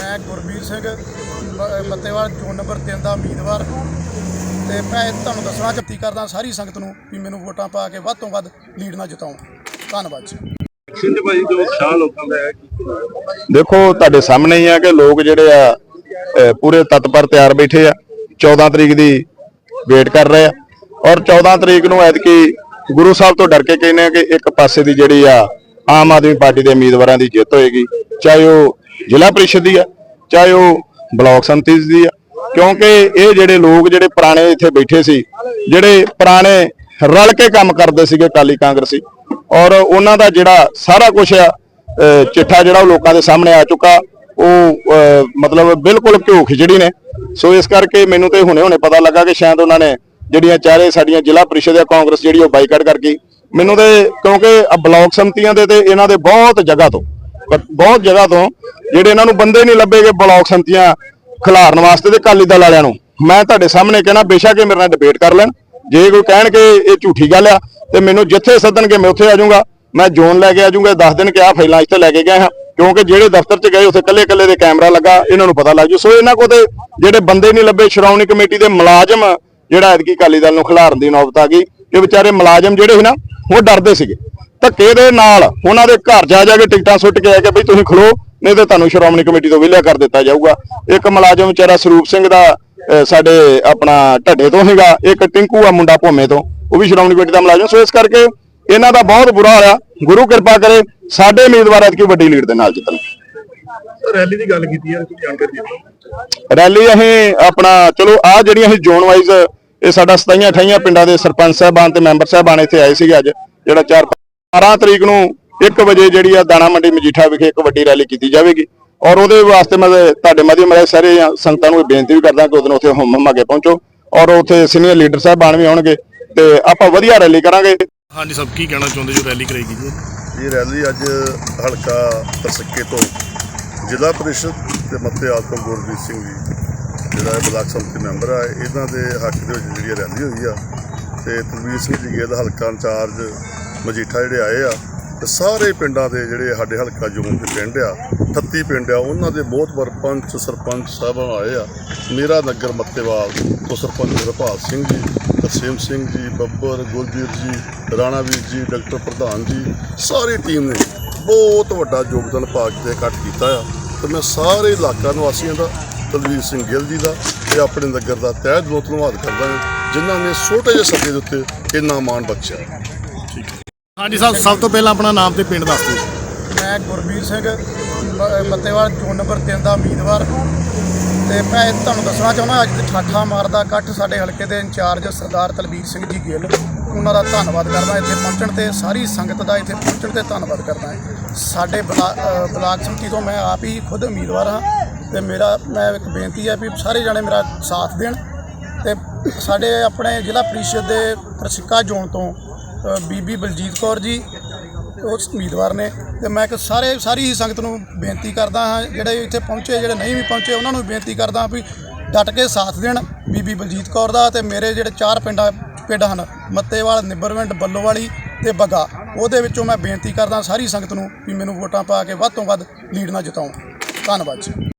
ਮੈਂ ਗੁਰਬੀਰ ਸਿੰਘ ਮੱਤੇਵਾਲ ਚੋਣ ਨੰਬਰ 3 ਦਾ ਉਮੀਦਵਾਰ। ਤੇ ਮੈਂ ਤੁਹਾਨੂੰ ਦੱਸਣਾ ਚਾਹਤੀ ਕਰਦਾ ਸਾਰੀ ਸੰਗਤ ਨੂੰ ਵੀ ਮੈਨੂੰ ਵੋਟਾਂ ਪਾ ਕੇ ਵੱਧ ਤੋਂ ਵੱਧ ਲੀਡ ਨਾਲ ਜਿਤਾਉਣ। ਧੰਨਵਾਦ ਜੀ। ਸਿੰਘ ਭਾਈ ਜੋ ਉਤਸ਼ਾਹ ਲੋਕਾਂ ਦਾ ਹੈ ਦੇਖੋ ਤੁਹਾਡੇ ਸਾਹਮਣੇ ਹੀ ਆ ਕਿ ਲੋਕ ਜਿਹੜੇ ਆ ਪੂਰੇ ਤਤਪਰ ਤਿਆਰ ਬੈਠੇ ਆ। 14 ਤਰੀਕ ਦੀ ਵੇਟ ਕਰ ਰਹੇ ਆ। ਔਰ 14 ਤਰੀਕ ਨੂੰ ਐਤਕੀ ਗੁਰੂ ਸਾਹਿਬ ਤੋਂ ਡਰ ਕੇ ਕਹਿੰਦੇ ਆ ਕਿ ਇੱਕ ਪਾਸੇ ਦੀ ਜਿਹੜੀ ਆ ਆਮ ਆਦਮੀ ਪਾਰਟੀ ਦੇ ਉਮੀਦਵਾਰਾਂ ਦੀ ਜਿੱਤ ਹੋਏਗੀ ਚਾਹੇ ਉਹ ਜ਼ਿਲ੍ਹਾ ਪ੍ਰੀਸ਼ਦ ਦੀ ਆ, ਚਾਹੇ ਉਹ ਬਲਾਕ ਸੰਮਤੀ ਦੀ ਆ। ਕਿਉਂਕਿ ਇਹ ਜਿਹੜੇ ਲੋਕ ਜਿਹੜੇ ਪੁਰਾਣੇ ਇੱਥੇ ਬੈਠੇ ਸੀ, ਜਿਹੜੇ ਪੁਰਾਣੇ ਰਲ ਕੇ ਕੰਮ ਕਰਦੇ ਸੀਗੇ ਕਾਲੀ ਕਾਂਗਰਸੀ, ਔਰ ਉਹਨਾਂ ਦਾ ਜਿਹੜਾ ਸਾਰਾ ਕੁਝ ਆ ਚਿੱਠਾ ਜਿਹੜਾ ਉਹ ਲੋਕਾਂ ਦੇ ਸਾਹਮਣੇ ਆ ਚੁੱਕਾ, ਉਹ ਮਤਲਬ ਬਿਲਕੁਲ ਘਿਓ ਖਿਚੜੀ ਨੇ। ਸੋ ਇਸ ਕਰਕੇ ਮੈਨੂੰ ਤੇ ਹੁਣੇ ਹੁਣੇ ਪਤਾ ਲੱਗਾ ਕਿ ਸ਼ਾਇਦ ਉਹਨਾਂ ਨੇ ਜਿਹੜੀਆਂ ਚਾਰੇ ਸਾਡੀਆਂ ਜ਼ਿਲ੍ਹਾ ਪ੍ਰੀਸ਼ਦ ਜਾਂ ਕਾਂਗਰਸ ਜਿਹੜੀ ਉਹ ਬਾਈਕਾਟ ਕਰ ਗਈ। ਮੈਨੂੰ ਤੇ ਕਿਉਂਕਿ ਆਹ ਬਲਾਕ ਸੰਮਤੀਆਂ ਦੇ ਤੇ ਇਹਨਾਂ ਦੇ ਬਹੁਤ ਜਗ੍ਹਾ ਤੋਂ ਬਹੁਤ ਜਗ੍ਹਾ ਤੋਂ ਜਿਹੜੇ ਇਹਨਾਂ ਨੂੰ ਬੰਦੇ ਨਹੀਂ ਲੱਭੇਗੇ ਬਲਾਕ ਸੰਮਤੀਆਂ ਖਿਲਾਰਨ ਵਾਸਤੇ ਤੇ ਅਕਾਲੀ ਦਲ ਵਾਲਿਆਂ ਨੂੰ। ਮੈਂ ਤੁਹਾਡੇ ਸਾਹਮਣੇ ਕਹਿਣਾ, ਬੇਸ਼ੱਕ ਇਹ ਮੇਰੇ ਨਾਲ ਡਿਬੇਟ ਕਰ ਲੈਣ। ਜੇ ਕੋਈ ਕਹਿਣ ਕਿ ਇਹ ਝੂਠੀ ਗੱਲ ਆ ਤੇ ਮੈਨੂੰ ਜਿੱਥੇ ਸੱਦਣਗੇ ਮੈਂ ਉੱਥੇ ਆ ਜਾਊਂਗਾ। ਮੈਂ ਜ਼ੋਨ ਲੈ ਕੇ ਆ ਜਾਊਂਗਾ, ਦੱਸ ਦਿਨ ਕਿ ਆਹ ਫਾਈਲਾਂ ਇੱਥੇ ਲੈ ਕੇ ਗਏ ਹਾਂ। ਕਿਉਂਕਿ ਜਿਹੜੇ ਦਫ਼ਤਰ 'ਚ ਗਏ, ਉੱਥੇ ਕੱਲੇ ਕੱਲੇ ਦੇ ਕੈਮਰਾ ਲੱਗਾ, ਇਹਨਾਂ ਨੂੰ ਪਤਾ ਲੱਗ ਜੂ। ਸੋ ਇਹਨਾਂ ਕੋਲ ਤੇ ਜਿਹੜੇ ਬੰਦੇ ਨਹੀਂ ਲੱਭੇ, ਸ਼੍ਰੋਮਣੀ ਕਮੇਟੀ ਦੇ ਮੁਲਾਜ਼ਮ ਜਿਹੜਾ ਐਤਕੀ ਅਕਾਲੀ ਦਲ ਨੂੰ ਖਿਲਾਰਨ ਦੀ ਨੌਬਤ ਆ ਗਈ। ਕਿ ਵਿਚਾਰੇ ਮੁਲਾਜ਼ਮ ਜਿਹੜੇ ਸੀ ਨਾ, ਉਹ ਡਰਦੇ ਸੀਗੇ। ਧੱਕੇ ਦੇ ਨਾਲ ਉਹਨਾਂ ਦੇ ਘਰ ਜਾ ਜਾ ਕੇ ਟਿਕਟਾਂ ਸੁੱਟ ਕੇ ਆ ਕੇ ਬਈ ਤੁਸੀਂ ਖਲੋ ਨਹੀਂ ਤੇ ਤੁਹਾਨੂੰ ਸ਼੍ਰੋਮਣੀ ਕਮੇਟੀ ਤੋਂ ਵਿਲਿਆ ਕਰ ਦਿੱਤਾ ਜਾਊਗਾ। ਇੱਕ ਮੁਲਾਜ਼ਮ ਵਿਚਾਰਾ ਸਰੂਪ ਸਿੰਘ ਦਾ ਸਾਡੇ ਆਪਣਾ ਢੱਡੇ ਤੋਂ ਹੈਗਾ ਇੱਕ ਟਿੰਕੂ ਆ ਮੁੰਡਾ ਭੋਮੇ ਤੋਂ ਉਹ ਵੀ ਸ਼੍ਰੋਮਣੀ ਕਮੇਟੀ ਦਾ ਮੁਲਾਜ਼ਮ। ਸੋ ਇਸ ਕਰਕੇ ਇਹਨਾਂ ਦਾ ਬਹੁਤ ਬੁਰਾ ਹਾਲ ਗੁਰੂ ਕਿਰਪਾ ਕਰੇ ਸਾਡੇ ਉਮੀਦਵਾਰ ਐਤਕੀ ਵੱਡੀ ਲੀਡ ਦੇ ਨਾਲ ਜਿੱਤਣ। ਰੈਲੀ ਦੀ ਗੱਲ ਕੀਤੀ ਹੈ ਕੋਈ ਜਾਣਕਾਰੀ ਦਿਓ। ਰੈਲੀ ਅਸੀਂ ਆਪਣਾ ਚਲੋ ਆ ਜਿਹੜੀਆਂ ਅਸੀਂ ਜ਼ੋਨ ਵਾਈਜ਼ ਇਹ ਸਾਡਾ 27 28 ਪਿੰਡਾਂ ਦੇ ਸਰਪੰਚ ਸਾਹਿਬਾਨ ਤੇ ਮੈਂਬਰ ਸਾਹਿਬਾਨ ਇੱਥੇ ਆਏ ਸੀਗੇ ਅੱਜ ਜਿਹੜਾ 4 12 ਤਰੀਕ ਨੂੰ 1 ਵਜੇ ਜਿਹੜੀ ਆ ਦਾਣਾ ਮੰਡੀ ਮਜੀਠਾ ਵਿਖੇ ਇੱਕ ਵੱਡੀ ਰੈਲੀ ਕੀਤੀ ਜਾਵੇਗੀ। ਔਰ ਉਹਦੇ ਵਾਸਤੇ ਮੈਂ ਤੁਹਾਡੇ ਮਾਧਿਅਮ ਰਾਹੀਂ ਸਾਰੇ ਸੰਗਤਾਂ ਨੂੰ ਬੇਨਤੀ ਵੀ ਕਰਦਾ ਕਿ ਉਦੋਂ ਉੱਥੇ ਹਮ ਹਮਾ ਕੇ ਪਹੁੰਚੋ ਔਰ ਉੱਥੇ ਸੀਨੀਅਰ ਲੀਡਰ ਸਾਹਿਬਾਨ ਵੀ ਆਉਣਗੇ ਤੇ ਆਪਾਂ ਵਧੀਆ ਰੈਲੀ ਕਰਾਂਗੇ। ਹਾਂਜੀ ਸਭ ਕੀ ਕਹਿਣਾ ਚਾਹੁੰਦੇ ਜੋ ਰੈਲੀ ਕਰਾਈ ਗਈ ਜੀ? ਇਹ ਰੈਲੀ ਅੱਜ ਹਲਕਾ ਤਰਸੱਕੇ ਤੋਂ ਜ਼ਿਲ੍ਹਾ ਪ੍ਰੀਸ਼ਦ ਤੇ ਮੱਤੇ ਆਤਮ ਗੁਰਜੀਤ ਸਿੰਘ ਜੀ ਜਿਹੜਾ ਇਹ ਬਲਾਕ ਸੰਮਤੀ ਮੈਂਬਰ ਆ ਇਹਨਾਂ ਦੇ ਹੱਕ ਦੇ ਵਿੱਚ ਜਿਹੜੀ ਰੈਲੀ ਹੋਈ ਆ। ਤੇ ਤਲਵੀਰ ਸਿੰਘ ਜੀ ਗਿੱਲ ਹਲਕਾ ਇੰਚਾਰਜ ਮਜੀਠਾ ਜਿਹੜੇ ਆਏ ਆ, ਤੇ ਸਾਰੇ ਪਿੰਡਾਂ ਦੇ ਜਿਹੜੇ ਸਾਡੇ ਹਲਕਾ ਜੂਨ ਦੇ ਪਿੰਡ ਆ 38 ਪਿੰਡ ਆ, ਉਹਨਾਂ ਦੇ ਬਹੁਤ ਵਾਰ ਪੰਚ ਸਰਪੰਚ ਸਾਹਿਬਾਨ ਆਏ ਆ। ਮੇਰਾ ਨਗਰ ਮੱਤੇਵਾਲ, ਉਹ ਸਰਪੰਚ ਹਰਪਾਲ ਸਿੰਘ ਜੀ, ਤਰਸੇਮ ਸਿੰਘ ਜੀ, ਬੱਬਰ ਗੁਰਜੀਤ ਜੀ, ਰਾਣਾ ਵੀਰ ਜੀ, ਡਾਕਟਰ ਪ੍ਰਧਾਨ ਜੀ, ਸਾਰੀ ਟੀਮ ਨੇ ਬਹੁਤ ਵੱਡਾ ਯੋਗਦਾਨ ਪਾ ਕੇ ਇਕੱਠ ਕੀਤਾ ਆ। ਤੇ ਮੈਂ ਸਾਰੇ ਇਲਾਕਾ ਨਿਵਾਸੀਆਂ ਦਾ ਤਲਵੀਰ ਸਿੰਘ ਗਿੱਲ ਜੀ ਦਾ ਤੇ ਆਪਣੇ ਨਗਰ ਦਾ ਤਹਿ ਦਿਲੋਂ ਧੰਨਵਾਦ ਕਰਦਾ ਹਾਂ, ਜਿਨ੍ਹਾਂ ਨੇ ਛੋਟੇ ਜਿਹੇ ਸੱਦੇ ਦੇ ਉੱਤੇ ਇੰਨਾ ਮਾਣ ਬਖਸ਼ਿਆ। ਹਾਂਜੀ ਸਾਹਿਬ, ਸਭ ਤੋਂ ਪਹਿਲਾਂ ਆਪਣਾ ਨਾਮ ਤੇ ਪਿੰਡ ਦੱਸ ਦਿਓ। ਮੈਂ ਗੁਰਬੀਰ ਸਿੰਘ ਮ- ਮੱਤੇਵਾਲ ਚੋਣ ਨੰਬਰ 3 ਦਾ ਉਮੀਦਵਾਰ। ਤੇ ਮੈਂ ਤੁਹਾਨੂੰ ਦੱਸਣਾ ਚਾਹੁੰਦਾ, ਅੱਜ ਠਾਠਾ ਮਾਰਦਾ ਇਕੱਠ ਸਾਡੇ ਹਲਕੇ ਦੇ ਇੰਚਾਰਜ ਸਰਦਾਰ ਤਲਬੀਰ ਸਿੰਘ ਜੀ ਗਿੱਲ। ਉਹਨਾਂ ਦਾ ਧੰਨਵਾਦ ਕਰਦਾ, ਇੱਥੇ ਪਹੁੰਚਣ ਤੇ ਸਾਰੀ ਸੰਗਤ ਦਾ ਇੱਥੇ ਪਹੁੰਚਣ ਤੇ ਧੰਨਵਾਦ ਕਰਦਾ ਸਾਡੇ ਬਲਾ- ਬਲਾਕ ਸਮਿਤੀ ਤੋਂ ਮੈਂ ਆਪ ਹੀ ਖੁਦ ਉਮੀਦਵਾਰ ਹਾਂ ਤੇ ਮੇਰਾ, ਮੈਂ ਇੱਕ ਬੇਨਤੀ ਹੈ ਵੀ ਸਾਰੇ ਜਣੇ ਮੇਰਾ ਸਾਥ ਦੇਣ ਤੇ ਸਾਡੇ ਆਪਣੇ ਜ਼ਿਲ੍ਹਾ ਪ੍ਰੀਸ਼ਦ ਦੇ ਪ੍ਰਸਿੱਕਾ ਜ਼ੋਨ ਤੋਂ ਬੀਬੀ ਬਲਜੀਤ ਕੌਰ ਜੀ ਉਹ ਉਮੀਦਵਾਰ ਨੇ। ਤੇ ਮੈਂ ਇੱਕ ਸਾਰੇ ਸਾਰੀ ਹੀ ਸੰਗਤ ਨੂੰ ਬੇਨਤੀ ਕਰਦਾ ਹਾਂ, ਜਿਹੜੇ ਇੱਥੇ ਪਹੁੰਚੇ, ਜਿਹੜੇ ਨਹੀਂ ਵੀ ਪਹੁੰਚੇ, ਉਹਨਾਂ ਨੂੰ ਵੀ ਬੇਨਤੀ ਕਰਦਾ ਹਾਂ ਵੀ ਡਟ ਕੇ ਸਾਥ ਦੇਣ ਬੀਬੀ ਬਲਜੀਤ ਕੌਰ ਦਾ ਤੇ ਮੇਰੇ ਜਿਹੜੇ ਚਾਰ ਪਿੰਡਾਂ ਪਿੰਡ ਹਨ, ਮੱਤੇਵਾਲ, ਨਿੱਬਰਵਿੰਡ, ਬੱਲੋਵਾਲੀ ਤੇ ਬੱਗਾ, ਉਹਦੇ ਵਿੱਚੋਂ ਮੈਂ ਬੇਨਤੀ ਕਰਦਾ ਸਾਰੀ ਸੰਗਤ ਨੂੰ ਵੀ ਮੈਨੂੰ ਵੋਟਾਂ ਪਾ ਕੇ ਵੱਧ ਤੋਂ ਵੱਧ ਲੀਡ ਨਾਲ ਜਿਤਾਉਣ। ਧੰਨਵਾਦ ਜੀ।